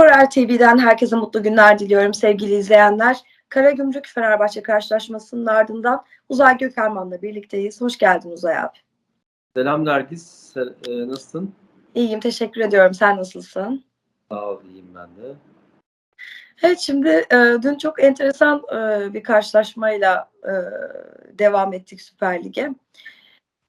Skorer TV'den herkese mutlu günler diliyorum sevgili izleyenler. Karagümrük Fenerbahçe karşılaşmasının ardından Uzay Gökerman'la birlikteyiz. Hoş geldin Uzay abi. Selam Nergis. E, nasılsın? İyiyim, teşekkür ediyorum. Sen nasılsın? Sağ ol, iyiyim ben de. Evet, şimdi e, dün çok enteresan e, bir karşılaşmayla e, devam ettik Süper Lig'e.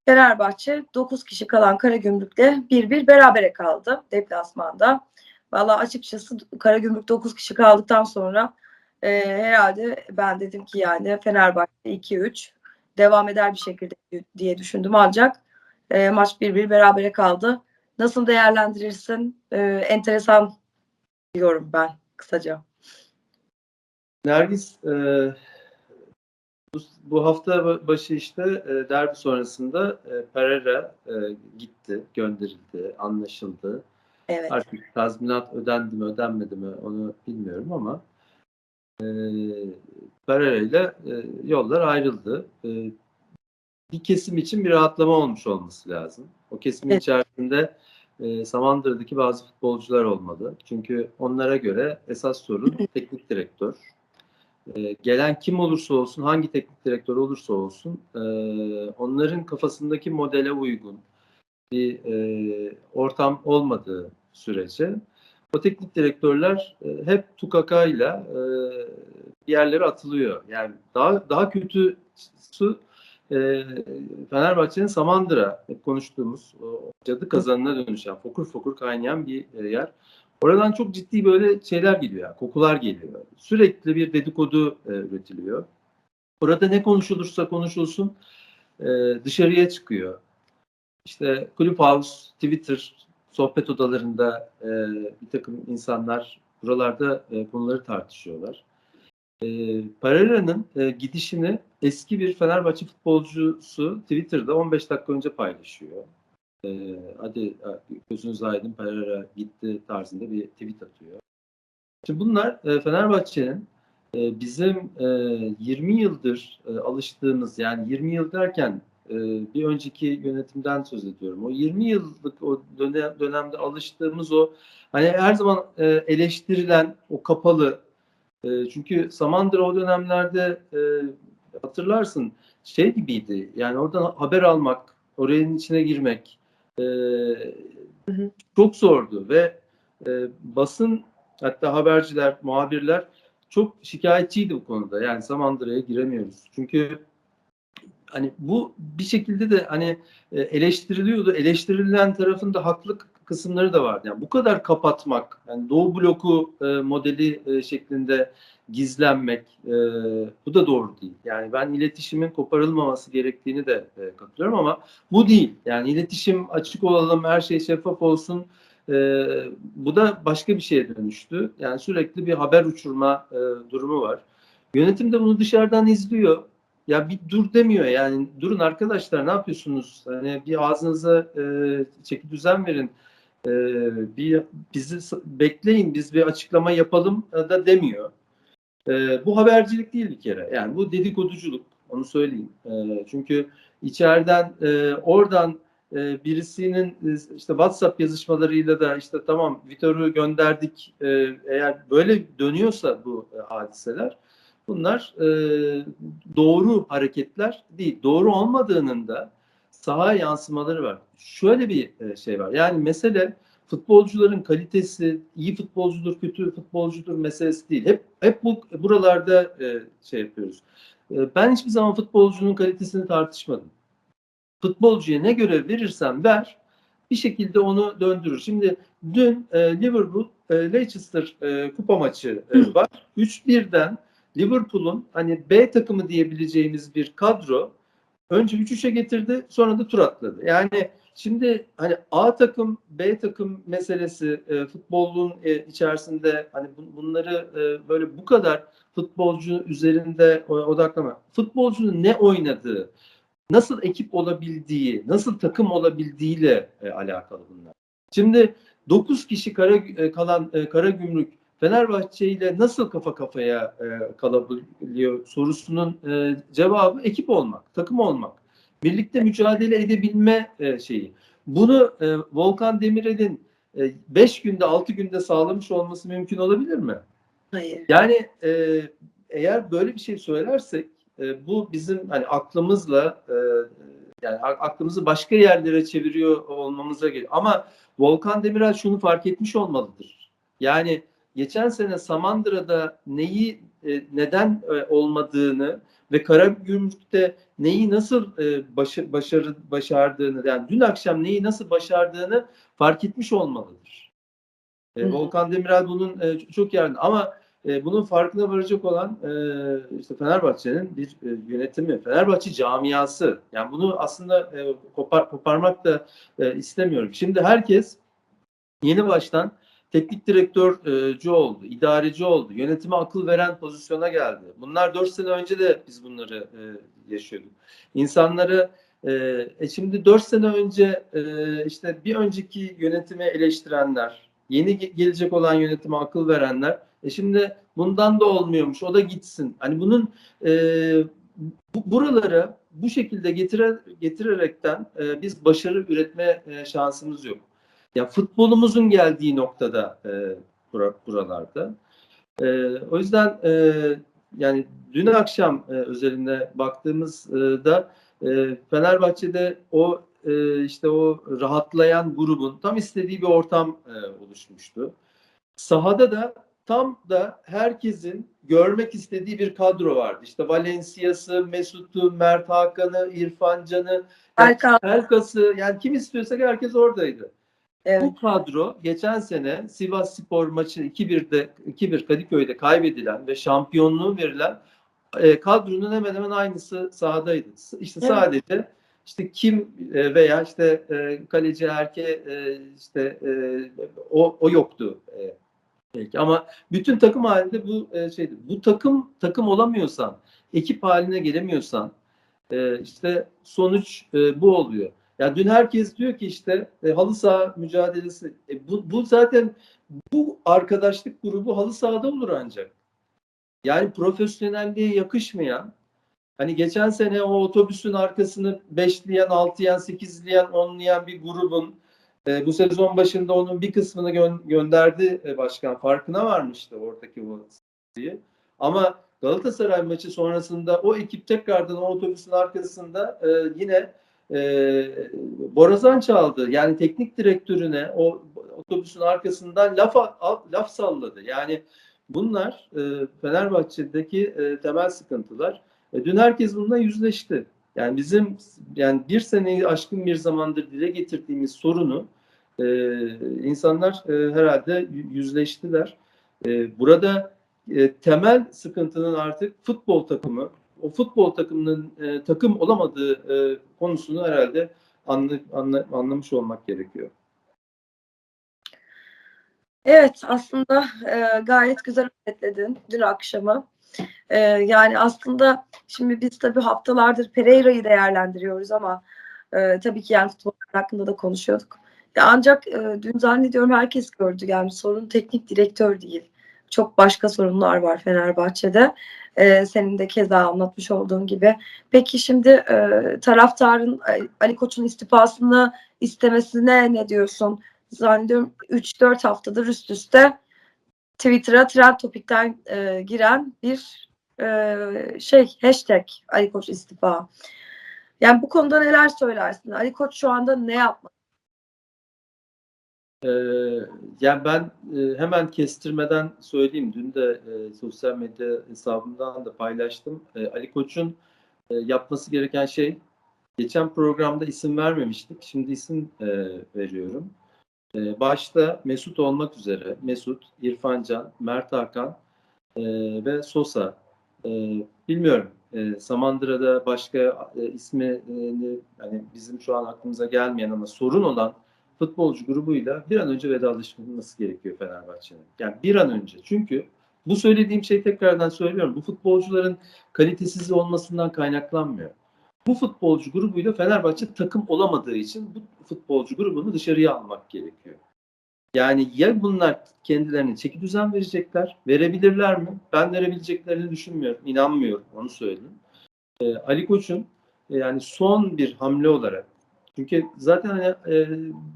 Fenerbahçe 9 kişi kalan Karagümrük'le 1-1 berabere kaldı deplasmanda. Valla açıkçası Karagümrük 9 kişi kaldıktan sonra e, herhalde ben dedim ki yani Fenerbahçe 2-3 devam eder bir şekilde diye düşündüm ancak e, maç 1-1 berabere kaldı. Nasıl değerlendirirsin? E, enteresan diyorum ben kısaca. Nergis, e, bu, bu hafta ba- başı işte e, derbi sonrasında e, Pereira e, gitti, gönderildi, anlaşıldı. Evet. Artık tazminat ödendi mi ödenmedi mi onu bilmiyorum ama e, Pereira ile e, yollar ayrıldı. E, bir kesim için bir rahatlama olmuş olması lazım. O kesimin Evet. içerisinde e, Samandıra'daki bazı futbolcular olmalı. Çünkü onlara göre esas sorun teknik direktör. E, gelen kim olursa olsun, hangi teknik direktör olursa olsun e, onların kafasındaki modele uygun bir e, ortam olmadığı sürece o teknik direktörler e, hep tukakayla e, yerlere atılıyor. Yani daha daha kötüsü e, Fenerbahçe'nin Samandıra hep konuştuğumuz o cadı kazanına dönüşen fokur fokur kaynayan bir e, yer. Oradan çok ciddi böyle şeyler geliyor, yani, kokular geliyor. Sürekli bir dedikodu e, üretiliyor. Orada ne konuşulursa konuşulsun e, dışarıya çıkıyor. İşte Clubhouse, Twitter, sohbet odalarında e, bir takım insanlar buralarda e, konuları tartışıyorlar. E, Pereira'nın e, gidişini eski bir Fenerbahçe futbolcusu Twitter'da 15 dakika önce paylaşıyor. E, hadi gözünüz aydın Pereira gitti tarzında bir tweet atıyor. Şimdi bunlar e, Fenerbahçe'nin e, bizim e, 20 yıldır e, alıştığımız yani 20 yıl derken e, bir önceki yönetimden söz ediyorum. O 20 yıllık o dönem, dönemde alıştığımız o hani her zaman e, eleştirilen o kapalı e, çünkü Samandıra o dönemlerde e, hatırlarsın şey gibiydi. Yani oradan haber almak, oranın içine girmek e, hı. çok zordu ve e, basın hatta haberciler, muhabirler çok şikayetçiydi bu konuda. Yani Samandıra'ya giremiyoruz. Çünkü hani bu bir şekilde de hani e, eleştiriliyordu. Eleştirilen tarafın da haklı kısımları da vardı. Yani bu kadar kapatmak, yani Doğu bloku e, modeli e, şeklinde gizlenmek e, bu da doğru değil. Yani ben iletişimin koparılmaması gerektiğini de e, katılıyorum ama bu değil. Yani iletişim açık olalım, her şey şeffaf olsun. E, bu da başka bir şeye dönüştü. Yani sürekli bir haber uçurma e, durumu var. Yönetim de bunu dışarıdan izliyor. Ya bir dur demiyor yani durun arkadaşlar ne yapıyorsunuz? Hani bir ağzınıza e, çeki düzen verin. E, bir bizi bekleyin biz bir açıklama yapalım da demiyor. E, bu habercilik değil bir kere. Yani bu dedikoduculuk. Onu söyleyeyim. E, çünkü içeriden e, oradan e, birisinin e, işte WhatsApp yazışmalarıyla da işte tamam Vitor'u gönderdik. E, eğer böyle dönüyorsa bu e, hadiseler bunlar e, doğru hareketler değil. Doğru olmadığının da sahaya yansımaları var. Şöyle bir e, şey var. Yani mesele futbolcuların kalitesi, iyi futbolcudur, kötü futbolcudur meselesi değil. Hep hep bu buralarda e, şey yapıyoruz. E, ben hiçbir zaman futbolcunun kalitesini tartışmadım. Futbolcuya ne görev verirsen ver, bir şekilde onu döndürür. Şimdi dün e, Liverpool e, Leicester e, kupa maçı e, var. 3-1'den Liverpool'un hani B takımı diyebileceğimiz bir kadro önce 3-3'e getirdi sonra da tur atladı. Yani şimdi hani A takım B takım meselesi e, futbolun e, içerisinde hani bun- bunları e, böyle bu kadar futbolcu üzerinde o- odaklama. Futbolcunun ne oynadığı, nasıl ekip olabildiği, nasıl takım olabildiğiyle e, alakalı bunlar. Şimdi 9 kişi kara, e, kalan e, kara gümrük Fenerbahçe ile nasıl kafa kafaya e, kalabiliyor sorusunun e, cevabı ekip olmak, takım olmak. Birlikte mücadele edebilme e, şeyi. Bunu e, Volkan Demirel'in 5 günde 6 günde sağlamış olması mümkün olabilir mi? Hayır. Yani e, eğer böyle bir şey söylersek e, bu bizim hani aklımızla e, yani aklımızı başka yerlere çeviriyor olmamıza geliyor. Ama Volkan Demirel şunu fark etmiş olmalıdır. Yani geçen sene Samandıra'da neyi e, neden e, olmadığını ve Karagümrük'te neyi nasıl e, başa- başarı başardığını yani dün akşam neyi nasıl başardığını fark etmiş olmalıdır. E, Hı. Volkan Demirel bunun e, çok yarın ama e, bunun farkına varacak olan e, işte Fenerbahçe'nin bir e, yönetimi, Fenerbahçe camiası. Yani bunu aslında e, kopar, koparmak da e, istemiyorum. Şimdi herkes yeni baştan teknik direktörcü oldu, idareci oldu, yönetime akıl veren pozisyona geldi. Bunlar dört sene önce de biz bunları e, yaşıyorduk. İnsanları e, e şimdi dört sene önce e, işte bir önceki yönetimi eleştirenler, yeni ge- gelecek olan yönetime akıl verenler, e şimdi bundan da olmuyormuş, o da gitsin. Hani bunun e, bu, buralara bu şekilde getire, getirerekten e, biz başarı üretme e, şansımız yok. Ya futbolumuzun geldiği noktada e, bura- buralarda. E, o yüzden e, yani dün akşam e, özelinde baktığımızda e, Fenerbahçe'de o e, işte o rahatlayan grubun tam istediği bir ortam e, oluşmuştu. Sahada da tam da herkesin görmek istediği bir kadro vardı. İşte Valencia'sı, Mesut'u, Mert Hakan'ı, İrfan Can'ı, Erkan. Elkas'ı yani kim istiyorsak herkes oradaydı. Evet. Bu kadro geçen sene Sivas Spor maçı 2-1'de 2-1 Kadıköy'de kaybedilen ve şampiyonluğu verilen e, kadronun hemen hemen aynısı sahadaydı. İşte Evet. sadece işte kim e, veya işte e, kaleci erke e, işte e, o o yoktu. E, belki ama bütün takım halinde bu e, şeydi. Bu takım takım olamıyorsan, ekip haline gelemiyorsan e, işte sonuç e, bu oluyor. Ya dün herkes diyor ki işte e, halı saha mücadelesi. E, bu, bu zaten bu arkadaşlık grubu halı sahada olur ancak. Yani profesyonelliğe yakışmayan hani geçen sene o otobüsün arkasını beşleyen, altıyan, sekizleyen, onlayan bir grubun e, bu sezon başında onun bir kısmını gö- gönderdi e, başkan. Farkına varmıştı oradaki o diye. Ama Galatasaray maçı sonrasında o ekip tekrardan o otobüsün arkasında e, yine e, borazan çaldı. Yani teknik direktörüne o otobüsün arkasından laf laf salladı. Yani bunlar e, Fenerbahçe'deki e, temel sıkıntılar. E, dün herkes bununla yüzleşti. Yani bizim yani bir seneyi aşkın bir zamandır dile getirdiğimiz sorunu e, insanlar e, herhalde yüzleştiler. E, burada e, temel sıkıntının artık futbol takımı, o futbol takımının e, takım olamadığı e, konusunu herhalde anlı, anla- anlamış olmak gerekiyor. Evet aslında e, gayet güzel özetledin dün akşamı. E, yani aslında şimdi biz tabii haftalardır Pereira'yı değerlendiriyoruz ama e, tabii ki yani futbol hakkında da konuşuyorduk. Ya ancak e, dün zannediyorum herkes gördü yani sorun teknik direktör değil. Çok başka sorunlar var Fenerbahçe'de. E, senin de keza anlatmış olduğun gibi. Peki şimdi e, taraftarın e, Ali Koç'un istifasını istemesine ne diyorsun? zannediyorum 3-4 haftadır üst üste Twitter'a trend topikten e, giren bir e, şey hashtag Ali Koç istifa. Yani bu konuda neler söylersin? Ali Koç şu anda ne yapmalı? Ee, yani ben e, hemen kestirmeden söyleyeyim. Dün de e, sosyal medya hesabımdan da paylaştım. E, Ali Koç'un e, yapması gereken şey geçen programda isim vermemiştik. Şimdi isim e, veriyorum. E, başta Mesut olmak üzere Mesut, İrfan Can, Mert Hakan e, ve Sosa. E, bilmiyorum. E, Samandıra'da başka e, ismi e, hani bizim şu an aklımıza gelmeyen ama sorun olan futbolcu grubuyla bir an önce vedalaşılması gerekiyor Fenerbahçe'nin. Yani bir an önce. Çünkü bu söylediğim şey tekrardan söylüyorum. Bu futbolcuların kalitesiz olmasından kaynaklanmıyor. Bu futbolcu grubuyla Fenerbahçe takım olamadığı için bu futbolcu grubunu dışarıya almak gerekiyor. Yani ya bunlar kendilerine çeki düzen verecekler, verebilirler mi? Ben verebileceklerini düşünmüyorum, inanmıyorum, onu söyleyeyim. Ee, Ali Koç'un e, yani son bir hamle olarak Çünkü zaten hani, e,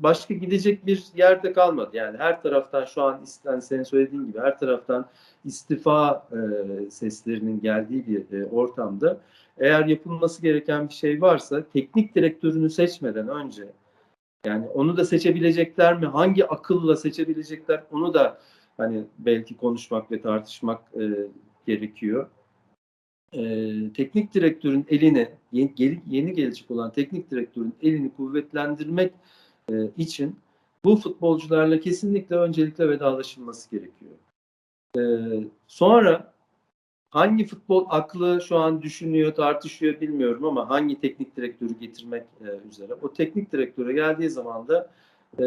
başka gidecek bir yerde kalmadı. Yani her taraftan şu an yani senin söylediğin gibi her taraftan istifa e, seslerinin geldiği bir e, ortamda eğer yapılması gereken bir şey varsa teknik direktörünü seçmeden önce yani onu da seçebilecekler mi? Hangi akılla seçebilecekler? Onu da hani belki konuşmak ve tartışmak e, gerekiyor. E, teknik direktörün elini yeni, yeni gelecek olan teknik direktörün elini kuvvetlendirmek e, için bu futbolcularla kesinlikle öncelikle vedalaşılması gerekiyor. E, sonra hangi futbol aklı şu an düşünüyor, tartışıyor bilmiyorum ama hangi teknik direktörü getirmek e, üzere. O teknik direktöre geldiği zaman da e,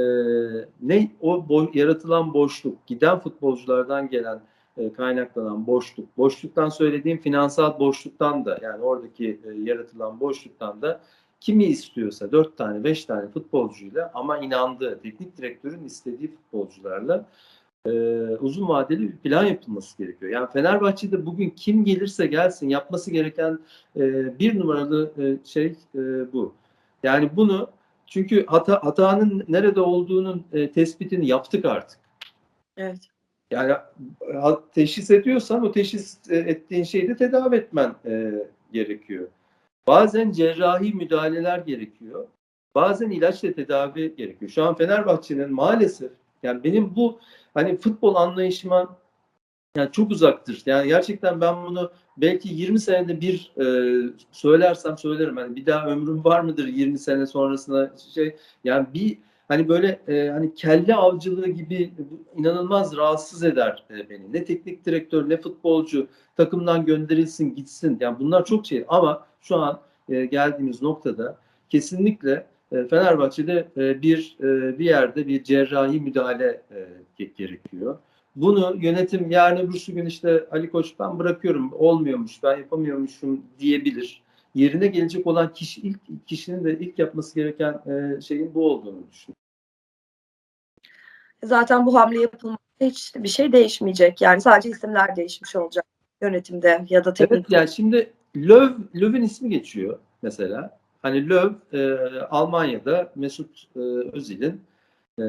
ne o bo- yaratılan boşluk, giden futbolculardan gelen e, kaynaklanan boşluk, boşluktan söylediğim finansal boşluktan da yani oradaki e, yaratılan boşluktan da kimi istiyorsa dört tane, beş tane futbolcuyla ama inandığı, teknik direktörün istediği futbolcularla e, uzun vadeli bir plan yapılması gerekiyor. Yani Fenerbahçe'de bugün kim gelirse gelsin yapması gereken e, bir numaralı e, şey e, bu. Yani bunu çünkü hata, hatanın nerede olduğunun e, tespitini yaptık artık. Evet. Yani ha- teşhis ediyorsan o teşhis e, ettiğin şeyi de tedavi etmen e, gerekiyor. Bazen cerrahi müdahaleler gerekiyor. Bazen ilaçla tedavi gerekiyor. Şu an Fenerbahçe'nin maalesef yani benim bu hani futbol anlayışıma yani çok uzaktır. Yani gerçekten ben bunu belki 20 senede bir e, söylersem söylerim. Hani bir daha ömrüm var mıdır 20 sene sonrasında şey yani bir hani böyle e, hani kelle avcılığı gibi inanılmaz rahatsız eder e, beni. Ne teknik direktör ne futbolcu takımdan gönderilsin gitsin. Yani bunlar çok şey ama şu an e, geldiğimiz noktada kesinlikle e, Fenerbahçe'de e, bir e, bir yerde bir cerrahi müdahale e, ge- gerekiyor. Bunu yönetim yarın öbürsü gün işte Ali Koç ben bırakıyorum olmuyormuş ben yapamıyormuşum diyebilir. Yerine gelecek olan kişi ilk kişinin de ilk yapması gereken e, şeyin bu olduğunu düşünüyorum. Zaten bu hamle yapılmazsa hiç bir şey değişmeyecek. Yani sadece isimler değişmiş olacak yönetimde ya da teknik. Evet yani şimdi Löw, Löw'ün ismi geçiyor mesela. Hani Löw e, Almanya'da Mesut e, Özil'in e,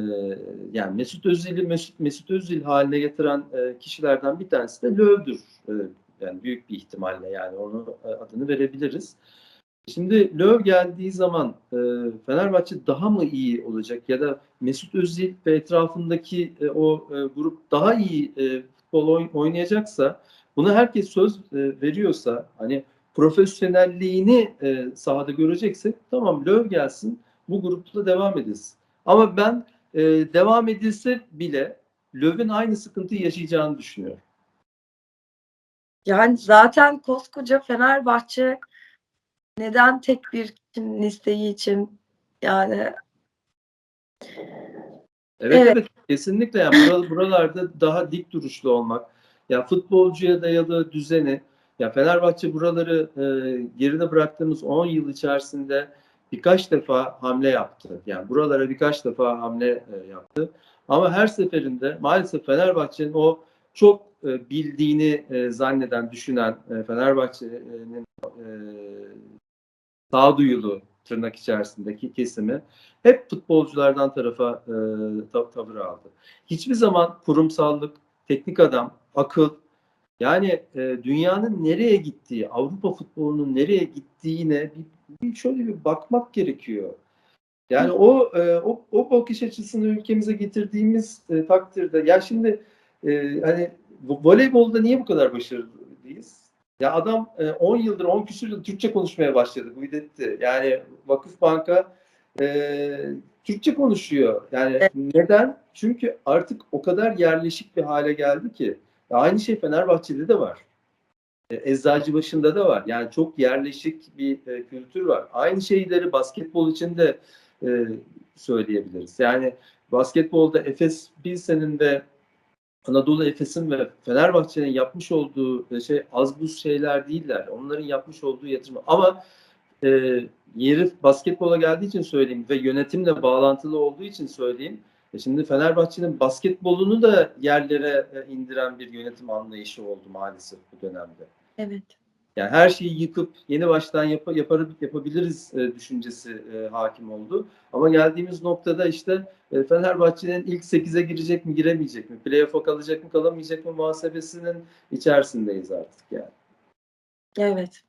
yani Mesut Özil'i Mesut, Mesut Özil haline getiren e, kişilerden bir tanesi de Löw'dür. E, yani büyük bir ihtimalle yani onu e, adını verebiliriz. Şimdi Löw geldiği zaman e, Fenerbahçe daha mı iyi olacak ya da Mesut Özil ve etrafındaki e, o e, grup daha iyi e, futbol oyn- oynayacaksa Buna herkes söz e, veriyorsa hani profesyonelliğini e, sahada göreceksek tamam Löw gelsin bu grupta devam edilsin. Ama ben e, devam edilse bile Löw'ün aynı sıkıntıyı yaşayacağını düşünüyorum. Yani zaten koskoca Fenerbahçe neden tek bir kişinin isteği için yani Evet, evet. Evet. kesinlikle yani bura- buralarda daha dik duruşlu olmak, ya futbolcuya dayalı düzeni, ya Fenerbahçe buraları e, geride bıraktığımız 10 yıl içerisinde birkaç defa hamle yaptı. Yani buralara birkaç defa hamle e, yaptı. Ama her seferinde maalesef Fenerbahçe'nin o çok e, bildiğini e, zanneden, düşünen e, Fenerbahçe'nin e, sağduyulu tırnak içerisindeki kesimi hep futbolculardan tarafa ta- tavır aldı. Hiçbir zaman kurumsallık, teknik adam, akıl yani dünyanın nereye gittiği, Avrupa futbolunun nereye gittiğine bir, şöyle bir bakmak gerekiyor. Yani o o, o bakış açısını ülkemize getirdiğimiz takdirde ya şimdi e, hani vo- voleybolda niye bu kadar başarılıyız? Ya adam e, 10 yıldır 10 küsur yıl Türkçe konuşmaya başladı. Bu etti. Yani Vakıfbank'a e, Türkçe konuşuyor. Yani neden? Çünkü artık o kadar yerleşik bir hale geldi ki. Ya aynı şey Fenerbahçe'de de var. E, Eczacıbaşı'nda da var. Yani çok yerleşik bir e, kültür var. Aynı şeyleri basketbol için de e, söyleyebiliriz. Yani basketbolda Efes Pilsen'in ve Anadolu Efes'in ve Fenerbahçe'nin yapmış olduğu e, şey az buz şeyler değiller. Onların yapmış olduğu yatırım. Ama e, yeri basketbola geldiği için söyleyeyim ve yönetimle bağlantılı olduğu için söyleyeyim. E şimdi Fenerbahçe'nin basketbolunu da yerlere e, indiren bir yönetim anlayışı oldu maalesef bu dönemde. evet. Yani her şeyi yıkıp yeni baştan yap yapar yapabiliriz e, düşüncesi e, hakim oldu. Ama geldiğimiz noktada işte e, Fenerbahçe'nin ilk 8'e girecek mi, giremeyecek mi? Playoff'a kalacak mı, kalamayacak mı muhasebesinin içerisindeyiz artık yani. Evet.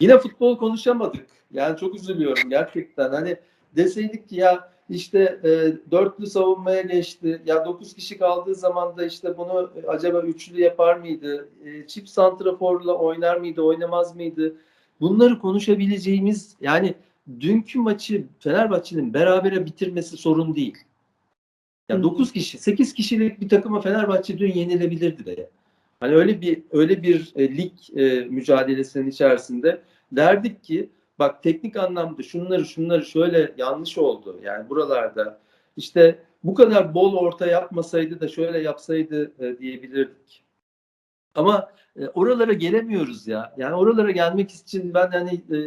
Yine futbol konuşamadık. Yani çok üzülüyorum gerçekten. Hani deseydik ki ya işte e, dörtlü savunmaya geçti. Ya dokuz kişi kaldığı zaman da işte bunu acaba üçlü yapar mıydı? E, çift santraforla oynar mıydı, oynamaz mıydı? Bunları konuşabileceğimiz yani dünkü maçı Fenerbahçe'nin berabere bitirmesi sorun değil. Ya Hı. 9 kişi, 8 kişilik bir takıma Fenerbahçe dün yenilebilirdi de. Hani öyle bir öyle bir e, lig e, mücadelesinin içerisinde derdik ki bak teknik anlamda şunları şunları şöyle yanlış oldu. Yani buralarda işte bu kadar bol orta yapmasaydı da şöyle yapsaydı e, diyebilirdik. Ama e, oralara gelemiyoruz ya. Yani oralara gelmek için ben hani e,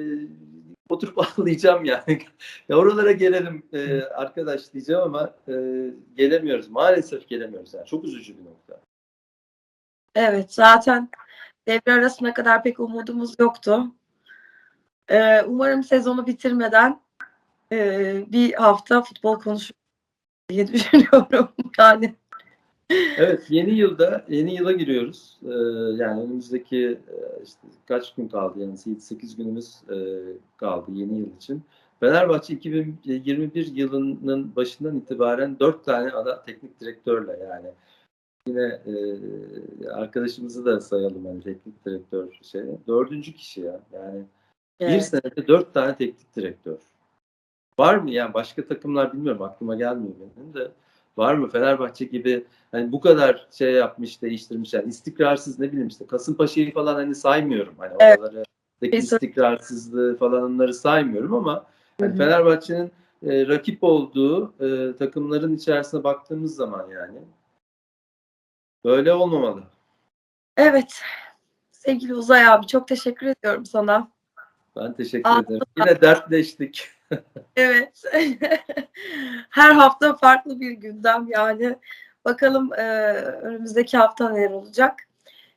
oturup ağlayacağım yani. ya oralara gelelim e, arkadaş diyeceğim ama e, gelemiyoruz. Maalesef gelemiyoruz. Yani çok üzücü bir nokta. Evet zaten devre arasına kadar pek umudumuz yoktu. Ee, umarım sezonu bitirmeden e, bir hafta futbol konuşuruz diye düşünüyorum. Yani Evet yeni yılda yeni yıla giriyoruz. Ee, yani önümüzdeki e, işte kaç gün kaldı yani 8 günümüz e, kaldı yeni yıl için. Fenerbahçe 2021 yılının başından itibaren 4 tane ana teknik direktörle yani yine e, arkadaşımızı da sayalım hani teknik direktör şey. Dördüncü kişi ya yani bir evet. senede dört tane teknik direktör. Var mı yani başka takımlar bilmiyorum aklıma gelmiyor benim de. Var mı Fenerbahçe gibi hani bu kadar şey yapmış değiştirmiş yani istikrarsız ne bileyim işte Kasımpaşa'yı falan hani saymıyorum hani Evet. oraları istikrarsızlığı falan onları saymıyorum ama hani. Fenerbahçe'nin e, rakip olduğu e, takımların içerisine baktığımız zaman yani böyle olmamalı. Evet. Sevgili Uzay abi çok teşekkür ediyorum sana. Ben teşekkür Aa, ederim. Yine dertleştik. Evet. Her hafta farklı bir gündem yani. Bakalım e, önümüzdeki hafta neler olacak.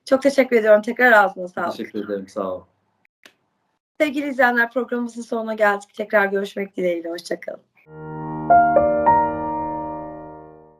Çok teşekkür ediyorum. Tekrar ağzına sağlık. Teşekkür ederim. Sağ ol. Sevgili izleyenler programımızın sonuna geldik. Tekrar görüşmek dileğiyle. Hoşçakalın.